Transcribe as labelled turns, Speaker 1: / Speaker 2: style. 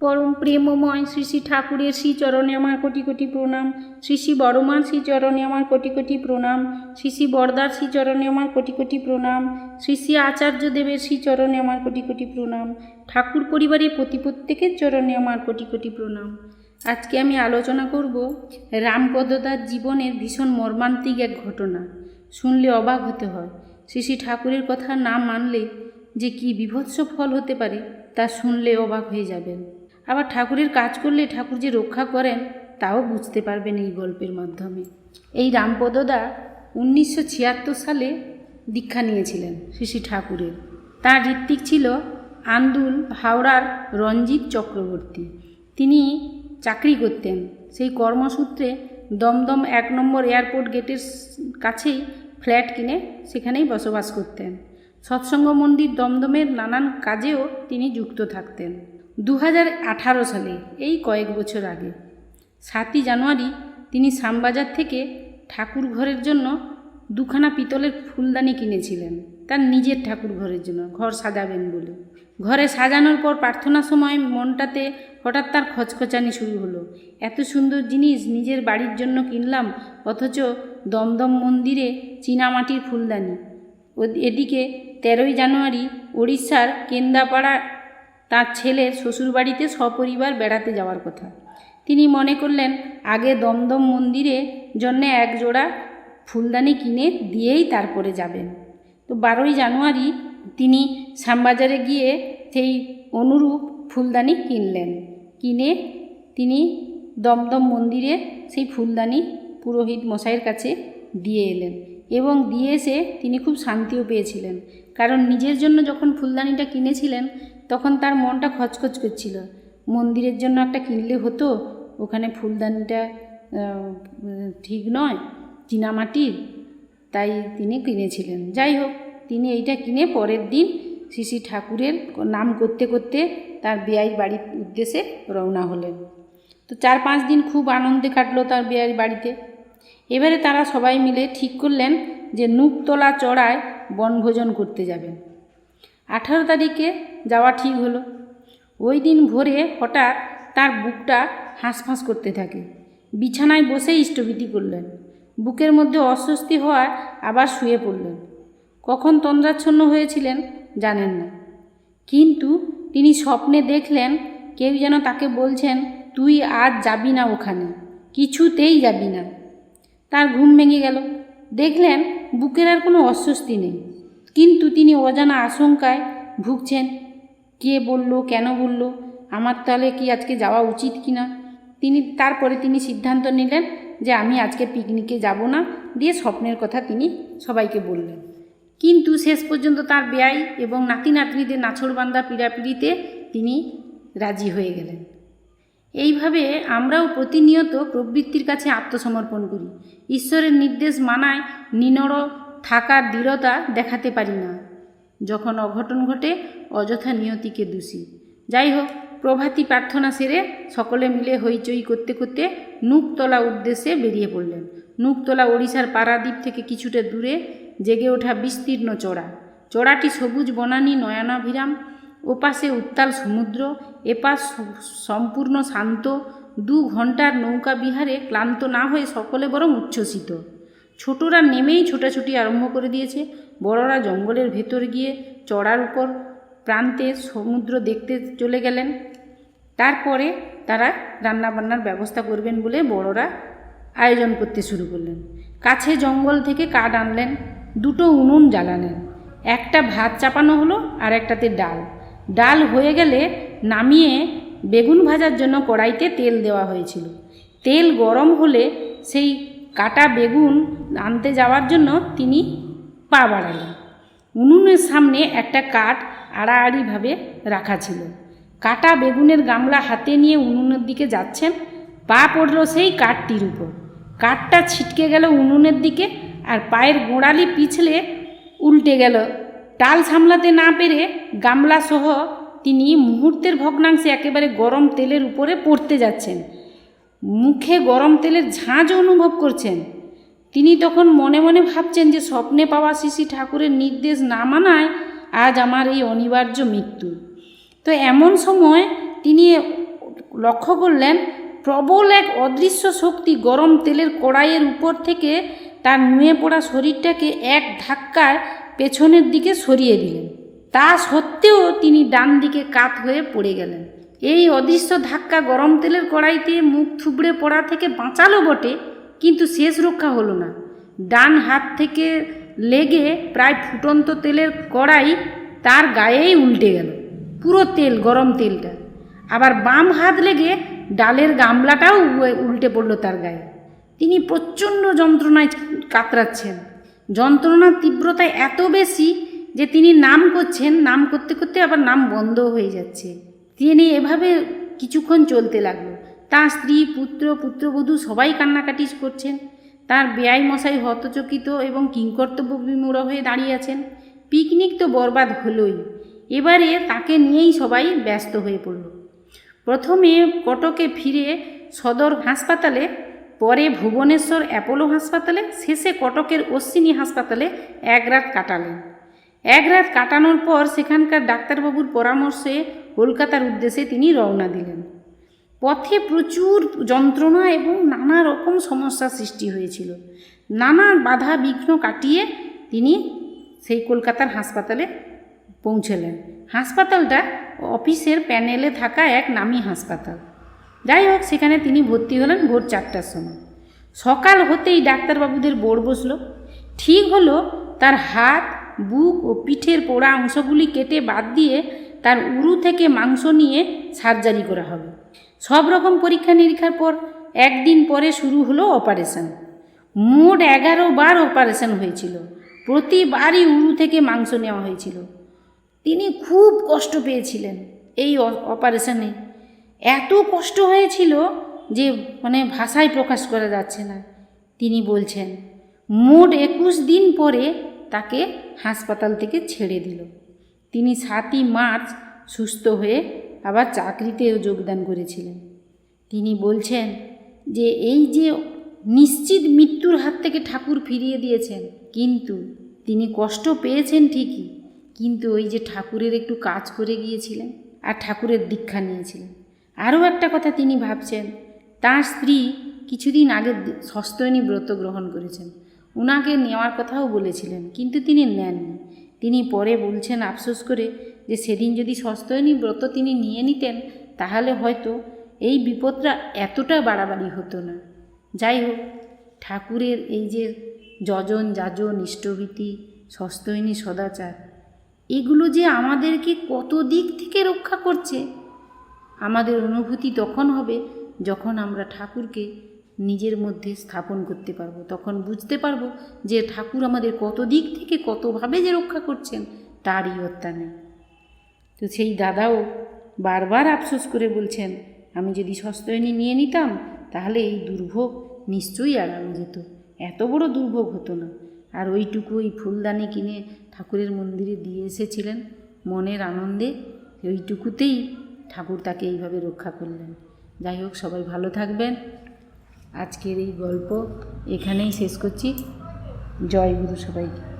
Speaker 1: পরম প্রেমময় শ্রী শ্রী ঠাকুরের শ্রী চরণে আমার কোটি কোটি প্রণাম। শ্রী শ্রী বড়মার শ্রী চরণে আমার কোটি কোটি প্রণাম। শ্রী শ্রী বরদার শ্রী চরণে আমার কোটি কোটি প্রণাম। শ্রী শ্রী আচার্য দেবের শ্রী চরণে আমার কোটি কোটি প্রণাম। ঠাকুর পরিবারের প্রতি প্রত্যেকের চরণে আমার কোটি কোটি প্রণাম। আজকে আমি আলোচনা করব রামপদদার জীবনের ভীষণ মর্মান্তিক এক ঘটনা। শুনলে অবাক হতে হয়। শ্রী শ্রী ঠাকুরের কথা না মানলে যে কি বিভৎস ফল হতে পারে, তা শুনলে অবাক হয়ে যাবেন। আবার ঠাকুরের কাজ করলে ঠাকুর যে রক্ষা করেন, তাও বুঝতে পারবেন এই গল্পের মাধ্যমে। এই রামপদদা উনিশশো ছিয়াত্তর সালে দীক্ষা নিয়েছিলেন শ্রী ঠাকুরের। তার ঋত্বিক ছিল আন্দুল হাওড়ার রঞ্জিত চক্রবর্তী। তিনি চাকরি করতেন। সেই কর্মসূত্রে দমদম এক নম্বর এয়ারপোর্ট গেটের কাছেই ফ্ল্যাট কিনে সেখানেই বসবাস করতেন। সৎসঙ্গ মন্দির দমদমের নানান কাজেও তিনি যুক্ত থাকতেন। দু সালে, এই কয়েক বছর আগে। সাতই জানুয়ারি তিনি শ্যামবাজার থেকে ঠাকুর ঘরের জন্য দুখানা পিতলের ফুলদানি কিনেছিলেন। তার নিজের ঠাকুর ঘরের জন্য, ঘর সাজাবেন বলে। ঘরে সাজানোর পর প্রার্থনার সময় মনটাতে হঠাৎ তার খচখচানি শুরু হলো। এত সুন্দর জিনিস নিজের বাড়ির জন্য কিনলাম, অথচ দমদম মন্দিরে চীনামাটির ফুলদানি। এদিকে তেরোই জানুয়ারি ওড়িশার কেন্দাপাড়া তার ছেলের শ্বশুরবাড়িতে সপরিবার বেড়াতে যাওয়ার কথা। তিনি মনে করলেন, আগে দমদম মন্দিরে জন্য এক জোড়া ফুলদানি কিনে দিয়েই তারপরে যাবেন। তো বারোই জানুয়ারি তিনি শ্যামবাজারে গিয়ে সেই অনুরূপ ফুলদানি কিনলেন। কিনে তিনি দমদম মন্দিরে সেই ফুলদানি পুরোহিত মশাইয়ের কাছে দিয়ে এলেন। এবং দিয়ে এসে তিনি খুব শান্তিও পেয়েছিলেন। কারণ নিজের জন্য যখন ফুলদানিটা কিনেছিলেন, তখন তার মনটা খচখচ করছিল। মন্দিরের জন্য একটা কিনলে হতো, ওখানে ফুলদানিটা ঠিক নয়, চীনামাটির, তাই তিনি কিনেছিলেন। যাই হোক, তিনি এইটা কিনে পরের দিন শ্রী ঠাকুরের নাম করতে করতে তার বেয়াই বাড়ির উদ্দেশ্যে রওনা হলেন। তো চার পাঁচ দিন খুব আনন্দে কাটলো তার বেয়াই বাড়িতে। এবারে তারা সবাই মিলে ঠিক করলেন যে নুকতলা চড়ায় বনভোজন করতে যাবেন। আঠারো তারিখে যাওয়া ঠিক হলো। ওই দিন ভোরে হঠাৎ তার বুকটা হাঁসফাঁস করতে থাকে। বিছানায় বসেই স্থবিতি করলেন। বুকের মধ্যে অস্বস্তি হওয়ায় আবার শুয়ে পড়লেন। কখন তন্দ্রাচ্ছন্ন হয়েছিলেন জানেন না। কিন্তু তিনি স্বপ্নে দেখলেন কেউ যেন তাকে বলছেন, তুই আজ যাবি না ওখানে। কিছুতেই যাবি না। তার ঘুম ভেঙে গেল। দেখলেন বুকের আর কোনো অস্বস্তি নেই। কিন্তু তিনি অজানা আশঙ্কায় ভুগছেন। কে বলল, কেন বলল, আমার তাহলে কি আজকে যাওয়া উচিত কি না তিনি, তারপরে তিনি সিদ্ধান্ত নিলেন যে আমি আজকে পিকনিকে যাব না দিয়ে স্বপ্নের কথা তিনি সবাইকে বললেন। কিন্তু শেষ পর্যন্ত তার ব্যয় এবং নাতি নাতনিদের নাছড়বান্ধা পীড়াপিড়িতে তিনি রাজি হয়ে গেলেন। এইভাবে আমরাও প্রতিনিয়ত প্রবৃত্তির কাছে আত্মসমর্পণ করি। ঈশ্বরের নির্দেশ মানায় নিনড় থাকার দৃঢ়তা দেখাতে পারি না। যখন অঘটন ঘটে, অযথা নিয়তিকে দোষী। যাই হোক প্রভাতী প্রার্থনা সেরে সকলে মিলে হইচই করতে করতে নুকতলা উদ্দেশ্যে বেরিয়ে পড়লেন। নুকতলা ওড়িশার পারাদ্বীপ থেকে কিছুটা দূরে জেগে ওঠা বিস্তীর্ণ চড়া। চড়াটি সবুজ বনানী নয়নাভিরাম ওপাশে উত্তাল সমুদ্র, এপাশ সম্পূর্ণ শান্ত। দু ঘণ্টার নৌকা বিহারে ক্লান্ত না হয়ে সকলে বরং উচ্ছ্বসিত। ছোটরা নেমেই ছোটাছুটি আরম্ভ করে দিয়েছে। বড়রা জঙ্গলের ভেতর গিয়ে চড়ার উপর প্রান্তে সমুদ্র দেখতে চলে গেলেন। তারপরে তারা রান্নাবান্নার ব্যবস্থা করবেন বলে বড়রা আয়োজন করতে শুরু করলেন। কাছে জঙ্গল থেকে কাঠ আনলেন, দুটো উনুন জ্বালালেন। একটা ভাত চাপানো হলো আর একটাতে ডাল। ডাল হয়ে গেলে নামিয়ে বেগুন ভাজার জন্য কড়াইতে তেল দেওয়া হয়েছিল। তেল গরম হলে সেই কাটা বেগুন আনতে যাওয়ার জন্য তিনি পা বাড়ালেন। উনুনের সামনে একটা কাঠ আড়াআড়িভাবে রাখা ছিল। কাটা বেগুনের গামলা হাতে নিয়ে উনুনের দিকে যাচ্ছেন, পা পড়ল সেই কাঠটির উপর। কাঠটা ছিটকে গেল উনুনের দিকে আর পায়ের গোড়ালি পিছলে উল্টে গেল টাল সামলাতে না পেরে গামলা সহ তিনি মুহূর্তের ভগ্নাংশে একেবারে গরম তেলের উপরে পড়তে যাচ্ছেন। মুখে গরম তেলের ঝাঁঝ অনুভব করছেন। তিনি তখন মনে মনে ভাবছেন যে স্বপ্নে পাওয়া শিশি ঠাকুরের নির্দেশ না মানায় আজ আমার এই অনিবার্য মৃত্যু। তো এমন সময় তিনি লক্ষ্য করলেন, প্রবল এক অদৃশ্য শক্তি গরম তেলের কড়াইয়ের উপর থেকে তার নুয়ে পড়া শরীরটাকে এক ধাক্কায় পেছনের দিকে সরিয়ে দিলেন। তা সত্ত্বেও তিনি ডান দিকে কাত হয়ে পড়ে গেলেন। এই অদৃশ্য ধাক্কা গরম তেলের কড়াইতে মুখ থুবড়ে পড়া থেকে বাঁচালো বটে, কিন্তু শেষ রক্ষা হলো না। ডান হাত থেকে লেগে প্রায় ফুটন্ত তেলের কড়াই তার গায়েই উল্টে গেল, পুরো তেল, গরম তেলটা। আবার বাম হাত লেগে ডালের গামলাটাও উল্টে পড়ল তার গায়ে। তিনি প্রচণ্ড যন্ত্রণায় কাতরাচ্ছেন। যন্ত্রণার তীব্রতা এত বেশি যে তিনি নাম করছেন, নাম করতে করতে আবার নাম বন্ধ হয়ে যাচ্ছে। তিনি এভাবে কিছুক্ষণ চলতে লাগল। তার স্ত্রী, পুত্র, পুত্রবধূ সবাই কান্নাকাটি করছেন। তার বেয়াই মশাই হতচকিত এবং কিংকর্তব্য বিমূঢ় হয়ে দাঁড়িয়ে আছেন। পিকনিক তো বরবাদ হলোই। এবারে তাকে নিয়েই সবাই ব্যস্ত হয়ে পড়ল। প্রথমে কটকে ফিরে সদর হাসপাতালে পরে ভুবনেশ্বর অ্যাপোলো হাসপাতালে শেষে কটকের অশ্বিনী হাসপাতালে এক রাত কাটালেন। এক রাত কাটানোর পর সেখানকার ডাক্তারবাবুর পরামর্শে কলকাতার উদ্দেশ্যে তিনি রওনা দিলেন। পথে প্রচুর যন্ত্রণা এবং নানা রকম সমস্যার সৃষ্টি হয়েছিল। নানা বাধা বিঘ্ন কাটিয়ে তিনি সেই কলকাতার হাসপাতালে পৌঁছলেন। হাসপাতালটা অফিসের প্যানেলে থাকা এক নামী হাসপাতাল। যাই হোক, সেখানে তিনি ভর্তি হলেন ভোর চারটার সময়। সকাল হতেই ডাক্তারবাবুদের বোর্ড বসল। ঠিক হলো, তার হাত, বুক ও পিঠের পোড়া অংশগুলি কেটে বাদ দিয়ে তার উরু থেকে মাংস নিয়ে সার্জারি করা হবে। সব রকম পরীক্ষা নিরীক্ষার পর একদিন পরে শুরু হলো অপারেশন। মোট এগারো বার অপারেশন হয়েছিল। প্রতিবারই উরু থেকে মাংস নেওয়া হয়েছিল। তিনি খুব কষ্ট পেয়েছিলেন এই অপারেশনে। এত কষ্ট হয়েছিল যে মানে ভাষায় প্রকাশ করা যাচ্ছে না। তিনি বলছেন, মোট একুশ দিন পরে তাকে হাসপাতাল থেকে ছেড়ে দিল। তিনি সাতই মার্চ সুস্থ হয়ে আবার চাকরিতেও যোগদান করেছিলেন। তিনি বলছেন যে, এই যে নিশ্চিত মৃত্যুর হাত থেকে ঠাকুর ফিরিয়ে দিয়েছেন, কিন্তু তিনি কষ্ট পেয়েছেন ঠিকই, কিন্তু ওই যে ঠাকুরের একটু কাজ করে গিয়েছিলেন আর ঠাকুরের দীক্ষা নিয়েছিলেন। আরও একটা কথা তিনি ভাবছেন, তার স্ত্রী কিছুদিন আগে সস্তয়নী ব্রত গ্রহণ করেছেন। ওনাকে নেওয়ার কথাও বলেছিলেন, কিন্তু তিনি নেননি। তিনি পরে বলছেন আফসোস করে যে সেদিন যদি সস্তয়নী ব্রত তিনি নিয়ে নিতেন, তাহলে হয়তো এই বিপদটা এতটা বাড়াবাড়ি হতো না। যাই হোক, ঠাকুরের এই যে যজন যাজন ইষ্টভীতি সস্তয়নী সদাচার, এগুলো যে আমাদেরকে কত দিক থেকে রক্ষা করছে আমাদের অনুভূতি তখন হবে যখন আমরা ঠাকুরকে নিজের মধ্যে স্থাপন করতে পারব। তখন বুঝতে পারব যে ঠাকুর আমাদের কত দিক থেকে কতভাবে যে রক্ষা করছেন, তারই হত্যা নেই। তো সেই দাদাও বারবার আফসোস করে বলছেন, আমি যদি সস্তয়নী নিয়ে নিতাম, তাহলে এই দুর্ভোগ নিশ্চয়ই এড়ানো যেত। এত বড় দুর্ভোগ হতো না। আর ওইটুকু ওই ফুলদানি কিনে ঠাকুরের মন্দিরে দিয়ে এসেছিলেন। মনের আনন্দে ওইটুকুতেই ঠাকুর তাকে এইভাবে রক্ষা করলেন। যাই হোক, সবাই ভালো থাকবেন। আজকের এই গল্প এখানেই শেষ করছি। জয় গুরু সবাইকে।